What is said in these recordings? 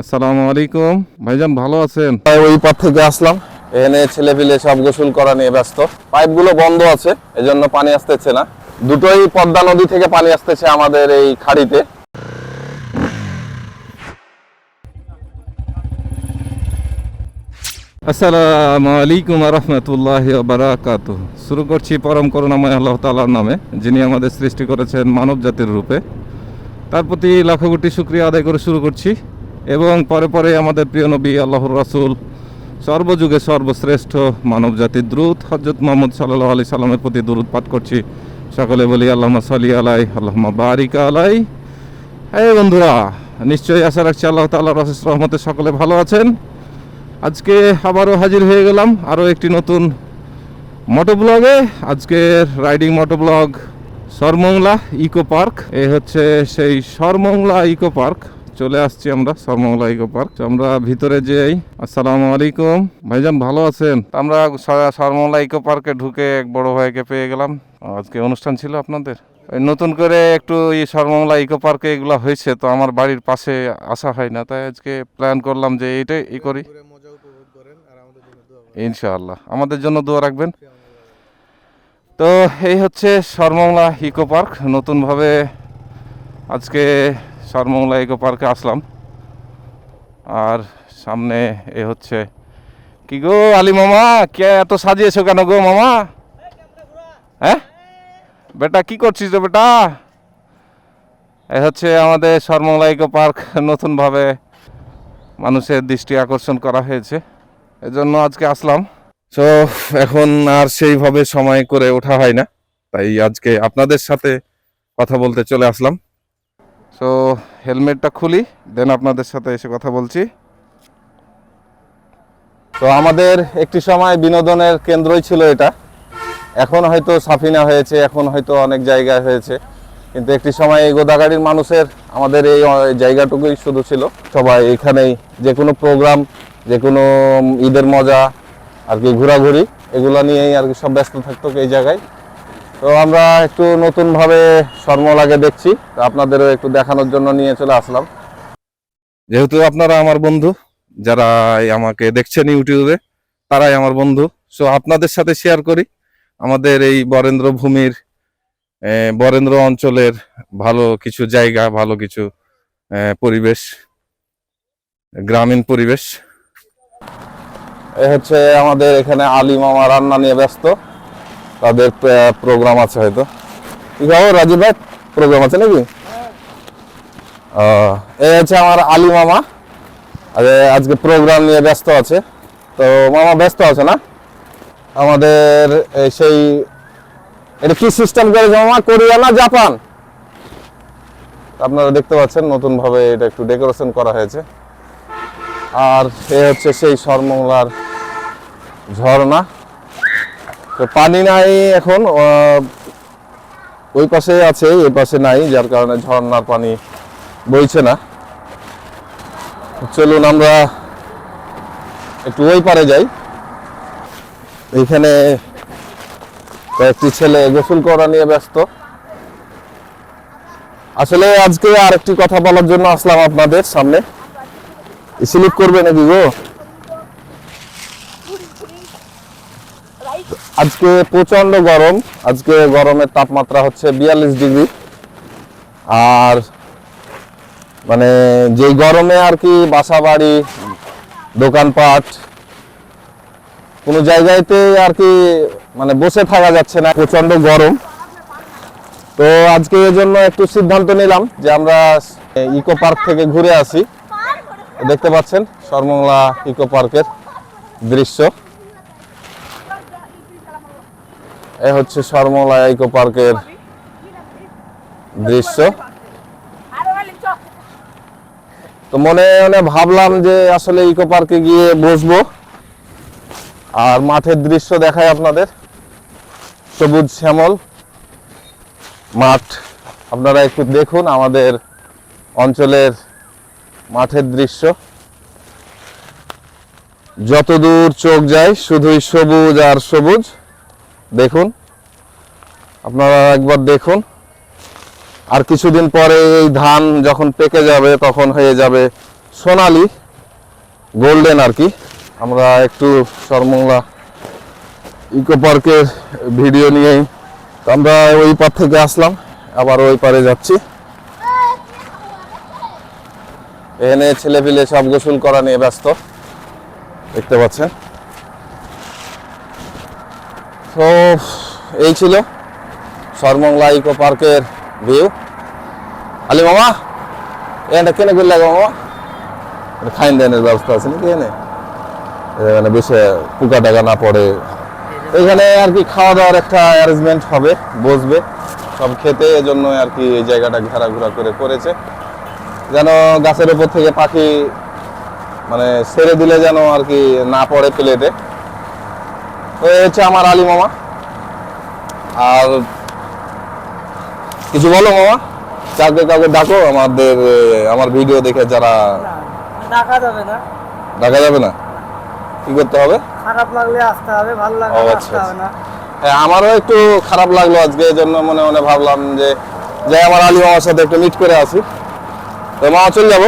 আসসালামু আলাইকুম। ভাইজান ভালো আছেন? তাই ওই পার থেকে আসলাম। এখানে ছেলে পিলে সব গোসল করা নিয়ে ব্যস্ত। পাইপগুলো বন্ধ আছে এজন্য পানি আসতেছে না। দুটোই পদ্মা নদী থেকে পানি আসতেছে আমাদের এই খাড়িতে। আসসালামু আলাইকুম রহমতুল্লাহ বারাকাত। শুরু করছি পরম করুণাময় আল্লাহ তালার নামে যিনি আমাদের সৃষ্টি করেছেন মানব জাতির রূপে। তার প্রতি লাখো কোটি শুক্রিয়া আদায় করে শুরু করছি। এবং পরে পরে আমাদের প্রিয় নবী আল্লাহর রাসূল সর্বযুগে সর্বশ্রেষ্ঠ মানব জাতির দ্রুত হজরত মোহাম্মদ সাল্লাহ আলি সাল্লামের প্রতি দূরত পাঠ করছি। সকলে বলি আল্লাহ সালি আলাই আল্লাহ বারিক আলাই। এই বন্ধুরা, নিশ্চয়ই আশা রাখছি আল্লাহ তাল্লাহ রসেস রহমতে সকলে ভালো আছেন। আজকে আবারও হাজির হয়ে গেলাম আরও একটি নতুন মোটো ব্লগে আজকের riding moto blog Sarmangla eco park. এ হচ্ছে সেই সরমংলা ইকো পার্ক। চলে আসছি আমরা সরমংলা ইকো পার্ক আমরা ভিতরে যাই আসসালামু আলাইকুম। ভাইজান, ভালো আছেন? আমরা সরমংলা ইকো পার্কে ঢুকে এক বড় ভাইকে পেয়ে গেলাম। আজকে অনুষ্ঠান ছিল আপনাদের। নতুন করে একটু এই সরমংলা ইকো পার্কে এগুলো হয়েছে, তো আমার বাড়ির পাশে আসা হয় না। তাই আজকে প্ল্যান করলাম যে এইটাই ই করি। ইনশাআল্লাহ। আমাদের জন্য দোয়া রাখবেন। তো এই হচ্ছে সরমংলা ইকো পার্ক নতুনভাবে আজকে সরমংলা ইকো পার্কে আসলাম। আর সামনে এ হচ্ছে কি গো আলী মামা? কে এত সাজিয়েছো কেন গো মামা? হ্যাঁ? বেটা, কি করছিস রে বেটা? এ হচ্ছে আমাদের সরমংলা ইকো পার্ক নতুনভাবে মানুষের দৃষ্টি আকর্ষণ করা হয়েছে। এজন্য আজকে আসলাম। তো এখন আর সেইভাবে সময় করে ওঠা হয় না। তাই আজকে আপনাদের সাথে কথা বলতে চলে আসলাম। তো হেলমেটটা খুলি দেন আপনাদের সাথে এসে কথা বলছি। তো আমাদের একটি সময় বিনোদনের কেন্দ্রই ছিল এটা। এখন হয়তো সাফিনা হয়েছে, এখন হয়তো অনেক জায়গায় হয়েছে। কিন্তু একটি সময় এই গোদাগাড়ির মানুষের আমাদের এই জায়গাটুকুই শুধু ছিল। সবাই এখানেই, যে কোনো প্রোগ্রাম যে কোনো ঈদের মজা, আর কি ঘোরাঘুরি, এগুলো নিয়েই আর কি সব ব্যস্ত থাকতো এই জায়গায়। তো আমরা একটু নতুনভাবে শর্মলাগে দেখছি তো আপনাদেরও একটু দেখানোর জন্য নিয়ে চলে আসলাম। যেহেতু আপনারা আমার বন্ধু যারা আমাকে দেখছেন ইউটিউবে তারাই আমার বন্ধু। সো আপনাদের সাথে শেয়ার করি আমাদের এই বরেন্দ্র ভূমির বরেন্দ্র অঞ্চলের ভালো কিছু জায়গা ভালো কিছু পরিবেশ গ্রামীণ পরিবেশ। এ হচ্ছে আমাদের এখানে আলী মামা রান্না নিয়ে ব্যস্ত। তাদের প্রোগ্রাম আছে হয়তো। খবর রাজীব ভাই প্রোগ্রাম আছে নাকি? এই হচ্ছে আমার আলী মামা। এ আজকে প্রোগ্রাম নিয়ে ব্যস্ত আছে। তো মামা ব্যস্ত আছে না? আমাদের সেই, এটা কি সিস্টেম করেছে মামা? কোরিয়া না জাপান আপনারা দেখতে পাচ্ছেন নতুন ভাবে এটা একটু ডেকোরেশন করা হয়েছে। আর এ হচ্ছে সেই সরমংলার ঝর্ণা। তো পানি নাই এখন ওই পাশে আছে, এই পাশে নাই, যার কারণে ঝর্ণার পানি বইছে না। চলুন আমরা একটু ওই পারে যাই। এখানে কয়েকটি ছেলে গোসল করা নিয়ে ব্যস্ত। আসলে আজকে আরেকটি কথা বলার জন্য আসলাম আপনাদের সামনে। স্লিপ করবে নাকি গো? আজকে প্রচণ্ড গরম। আজকে গরমের তাপমাত্রা হচ্ছে বিয়াল্লিশ ডিগ্রি। আর মানে যে গরমে আর কি বাসা বাড়ি দোকানপাট, কোনো জায়গাতে আর কি মানে বসে থাকা যাচ্ছে না প্রচণ্ড গরম। তো আজকে এর জন্য একটু সিদ্ধান্ত নিলাম যে আমরা ইকো পার্ক থেকে ঘুরে আসি। দেখতে পাচ্ছেন সরমংলা ইকো পার্কের দৃশ্য। এ হচ্ছে সরমংলা ইকো পার্কের দৃশ্য। তো মনে মনে ভাবলাম যে আসলে ইকো পার্কে গিয়ে বসবো আর মাঠের দৃশ্য দেখায় আপনাদের। সবুজ শ্যামল মাঠ, আপনারা একটু দেখুন আমাদের অঞ্চলের মাঠের দৃশ্য। যতদূর চোখ যায় শুধুই সবুজ আর সবুজ। দেখুন। আপনারা একবার দেখুন। আর কিছুদিন পরে এই ধান যখন পেকে যাবে, তখন হয়ে যাবে সোনালি গোল্ডেন আর কি। আমরা একটু সরমংলা ইকো পার্কের ভিডিও নিয়েই আমরা ওই পার থেকে আসলাম। আবার ওই পারে যাচ্ছি। এখানে ছেলে পিলে সব গোসল করা নিয়ে ব্যস্ত। দেখতে পাচ্ছেন? তো এই ছিল সরমংলা ইকো পার্কের ভিউ। আলি মামা এটা কেনে করলে মামা? খাইন দেনের ব্যবস্থা আছে নাকি এখানে? এখানে বেশি পোকা টাকা না পড়ে। এখানে আর কি খাওয়া দাওয়ার একটা অ্যারেঞ্জমেন্ট হবে, বসবে। সব খেতে এজন্য আর কি এই জায়গাটা ঘোরাঘুরা করে করেছে। যেন গাছের উপর থেকে পাখি মানে ছেড়ে দিলে যেন আর কি না পড়ে প্লেটে। হচ্ছে আমার আলী মামা। আর কিছু বলো মামা কাউকে কাউকে ডাকো আমাদের আমার ভিডিও দেখে যারা ডাকা যাবে না। ডাকা যাবে না? কি করতে হবে? খারাপ লাগলে আসতে হবে ভালো লাগলে আচ্ছা, আসতে হবে না। হ্যাঁ আমারও একটু খারাপ লাগল আজকে এই জন্য মনে মনে ভাবলাম যে যাই আমার আলী মামার সাথে একটু মিট করে আসি। তো মামা চলে যাব?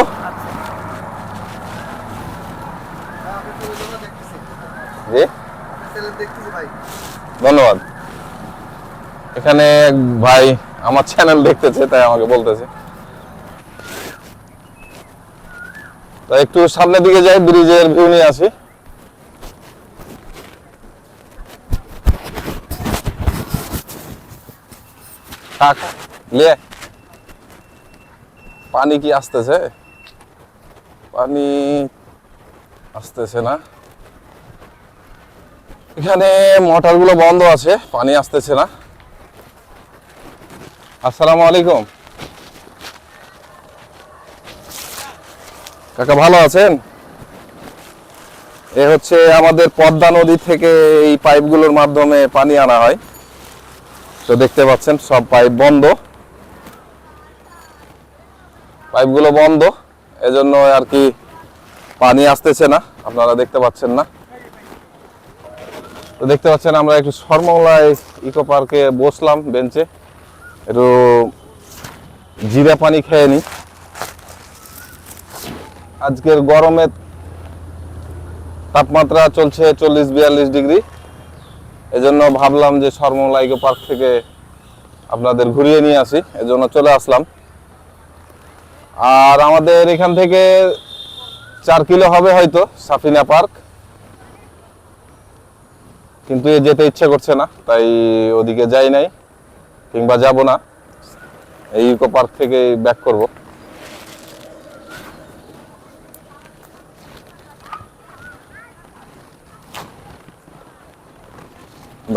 ধন্যবাদ। এখানে ভাই আমার চ্যানেল দেখতেছে, তাই আমাকে বলতেছে। তো একটু সামনের দিকে যাই, ব্রিজের ভিউ নিয়ে আসি। থাক, লে। পানি কি আসতেছে? পানি আসতেছে না। এখানে মোটরগুলো বন্ধ আছে, পানি আসতেছে না। আসসালামু আলাইকুম। কাকা, ভালো আছেন? এ হচ্ছে আমাদের পদ্মা নদী থেকে এই পাইপগুলোর মাধ্যমে পানি আনা হয়। তো দেখতে পাচ্ছেন, সব পাইপ বন্ধ। পাইপগুলো বন্ধ, এজন্য আর কি পানি আসতেছে না, আপনারা দেখতে পাচ্ছেন না। তো দেখতে পাচ্ছেন আমরা একটু সরমংলায় ইকো পার্কে বসলাম বেঞ্চে। একটু জিরা পানি খেয়ে নি আজকের গরমে তাপমাত্রা চলছে চল্লিশ বিয়াল্লিশ ডিগ্রি। এজন্য ভাবলাম যে সরমংলা ইকো পার্ক থেকে আপনাদের ঘুরিয়ে নিয়ে আসি, এজন্য চলে আসলাম। আর আমাদের এখান থেকে চার কিলো হবে হয়তো সাফিনা পার্ক। কিন্তু এ যেতে ইচ্ছে করছে না, তাই ওদিকে যাই নাই কিংবা যাব না। এই ইকো পার্ক থেকে ব্যাক করব।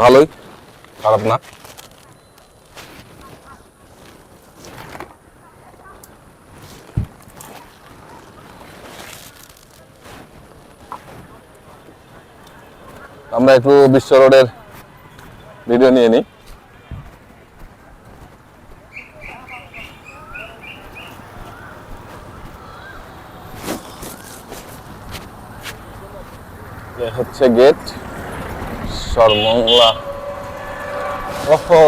ভালোই, খারাপ না। আমরা একটু বিশ্ব রোডের ভিডিও নিয়ে নিই। হচ্ছে গেট সরমংলা। ওহো,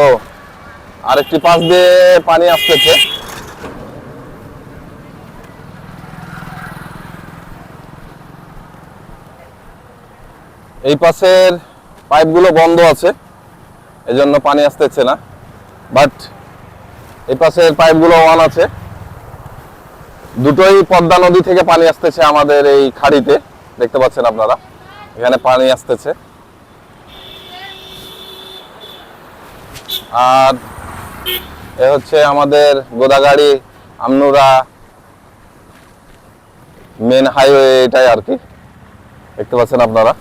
আরেকটি পাশ দিয়ে পানি আসতেছে। এই পাশের পাইপগুলো বন্ধ আছে, এজন্য পানি আসতেছে না। বাট এই পাশের পাইপগুলো অন আছে। দুটোই পদ্মা নদী থেকে পানি আসতেছে আমাদের এই খাড়িতে, দেখতে পাচ্ছেন আপনারা। এখানে পানি আসতেছে। আর এ হচ্ছে আমাদের গোদাগাড়ি, আমনুরা মেন হাইওয়ে এটাই আর কি। দেখতে পাচ্ছেন আপনারা।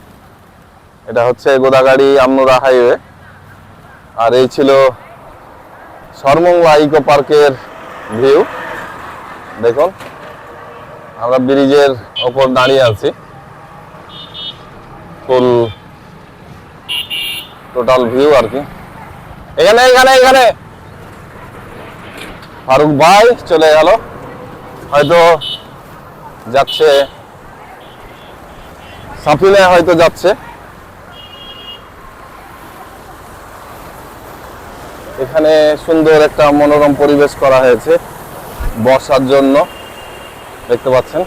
এটা হচ্ছে গোদাগাড়ি আমনুরা হাইওয়ে। আর এই ছিল সরমংলা ইকো পার্কের ভিউ। দেখুন, আমরা ব্রিজের ওপর দাঁড়িয়ে আছি। ফুল টোটাল ভিউ আর কি। এখানে এখানে এখানে! ফারুক ভাই চলে গেল। হয়তো যাচ্ছে। সাফিনে হয়তো যাচ্ছে। এখানে সুন্দর একটা মনোরম পরিবেশ করা হয়েছে বসার জন্য। দেখতে পাচ্ছেন?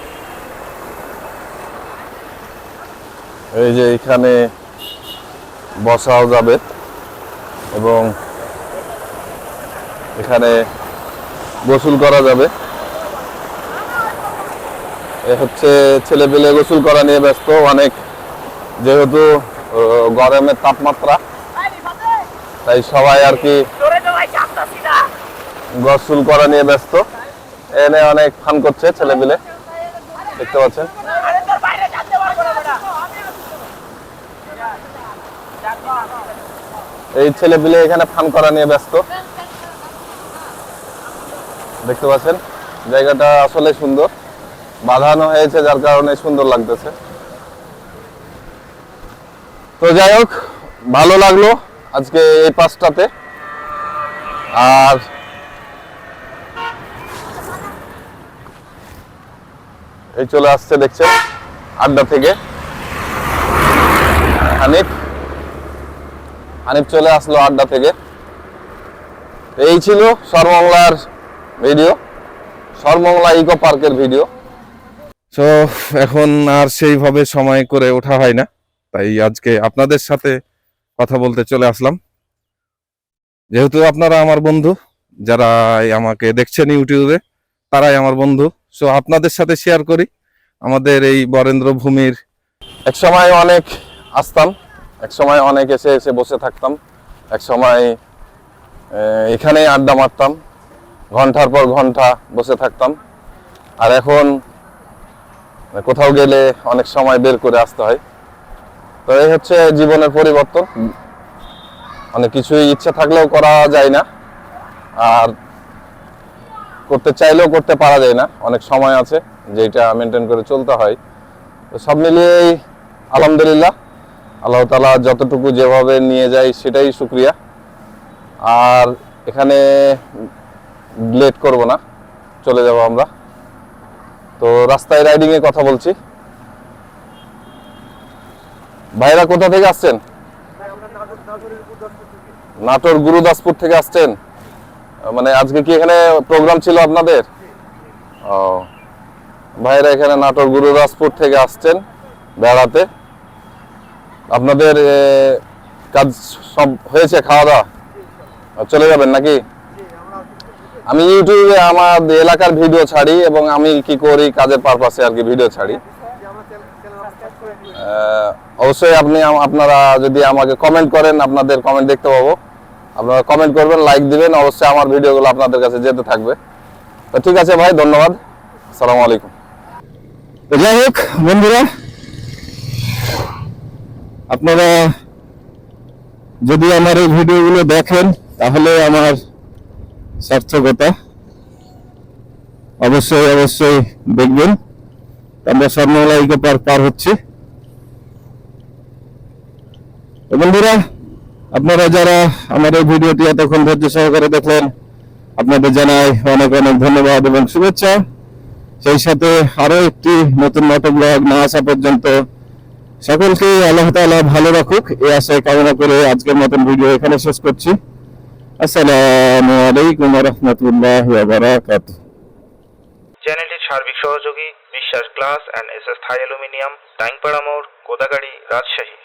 এই যে এখানে বসাও যাবে এবং এখানে গোসল করা যাবে। এ হচ্ছে ছেলে পেলে গোসল করা নিয়ে ব্যস্ত, অনেক যেহেতু গরমের তাপমাত্রা। তাই সবাই আর কি গোসল করা নিয়ে ব্যস্ত। এনে অনেক ফান করছে ছেলে পেলে দেখতে পাচ্ছেন? এই ছেলে পেলে এখানে ফান করা নিয়ে ব্যস্ত। দেখতে পাচ্ছেন? জায়গাটা আসলে সুন্দর। বাঁধানো হয়েছে যার কারণে সুন্দর লাগতেছে। তো যাই হোক ভালো লাগল। আজকে এই পাঁচটাতে। আর এই চলে আসছে, দেখছেন, আড্ডা থেকে। হানিফ হানিফ চলে আসলো আড্ডা থেকে। এই ছিল সর্বমংলার ভিডিও সর্বমংলা ইকো পার্কের ভিডিও। তো এখন আর সেইভাবে সময় করে ওঠা হয় না। তাই আজকে আপনাদের সাথে কথা বলতে চলে আসলাম। যেহেতু আপনারা আমার বন্ধু যারা আমাকে দেখছেন ইউটিউবে, তারাই আমার বন্ধু। সো আপনাদের সাথে শেয়ার করি আমাদের এই বরেন্দ্র ভূমির এক সময় অনেক আসতাম এক সময় অনেক এসে এসে বসে থাকতাম এক সময় এখানেই আড্ডা মারতাম, ঘণ্টার পর ঘণ্টা বসে থাকতাম। আর এখন, কোথাও গেলে অনেক সময় বের করে আসতে হয়। তো এই হচ্ছে জীবনের পরিবর্তন। অনেক কিছুই ইচ্ছা থাকলেও করা যায় না। আর করতে চাইলেও করতে পারা যায় না। অনেক সময় আছে যেটা মেনটেন করে চলতে হয়। তো সব মিলিয়েই আলহামদুলিল্লাহ, আল্লাহ তালা যতটুকু যেভাবে নিয়ে যায় সেটাই শুক্রিয়া। আর এখানে লেট করব না, চলে যাব আমরা। তো রাস্তায় রাইডিংয়ে কথা বলছি। ভাইরা কোথা থেকে আসছেন? নাটোর গুরুদাসপুর থেকে আসছেন। মানে আজকে কি এখানে প্রোগ্রাম ছিল আপনাদের? ও। ভাইরা এখানে নাটোর গুরুদাসপুর থেকে আসছেন বেড়াতে। আপনাদের কাজ সব হয়েছে, খাওয়া দাওয়া? চলে যাবেন নাকি? আমি ইউটিউবে আমার এলাকার ভিডিও ছাড়ি এবং আমি কি করি, কাজের পারপাসে আর কি ভিডিও ছাড়ি। অবশ্যই আপনি আপনারা যদি আমাকে কমেন্ট করেন, আপনাদের কমেন্ট দেখতে পাবো। আপনারা কমেন্ট করবেন লাইক দিবেন, অবশ্যই আমার ভিডিওগুলো আপনাদের কাছে যেতে থাকবে। তো ঠিক আছে ভাই, ধন্যবাদ। আসসালামু আলাইকুম। যাই হোক, বন্ধুরা, আপনারা যদি আমার এই ভিডিওগুলো দেখেন, তাহলে আমার সার্থকতা অবশ্যই অবশ্যই দেখবেন। আমরা স্বর্ণমলা ইকো পার্ক পার হচ্ছে। বন্ধুরা, আপনারা যারা আমার এই ভিডিওটি এতক্ষণ ধৈর্য সহকারে দেখলেন, আপনাদের জানাই অনেক অনেক ধন্যবাদ এবং শুভেচ্ছা। সেই সাথে আরও একটি নতুন নাটক ব্লগ না আসা পর্যন্ত সকলকে আল্লাহ তাআলা ভালো রাখুক। এই আশায় কামনা করে আজকের মতন ভিডিও এখানে শেষ করছি। আসসালামু আলাইকুম রাহমাতুল্লাহি ওয়া চ্যানেলটির সার্বিক সহযোগী, Biswas glass and S S Thai aluminium Taingpara মোড় গোদাগাড়ি রাজশাহী।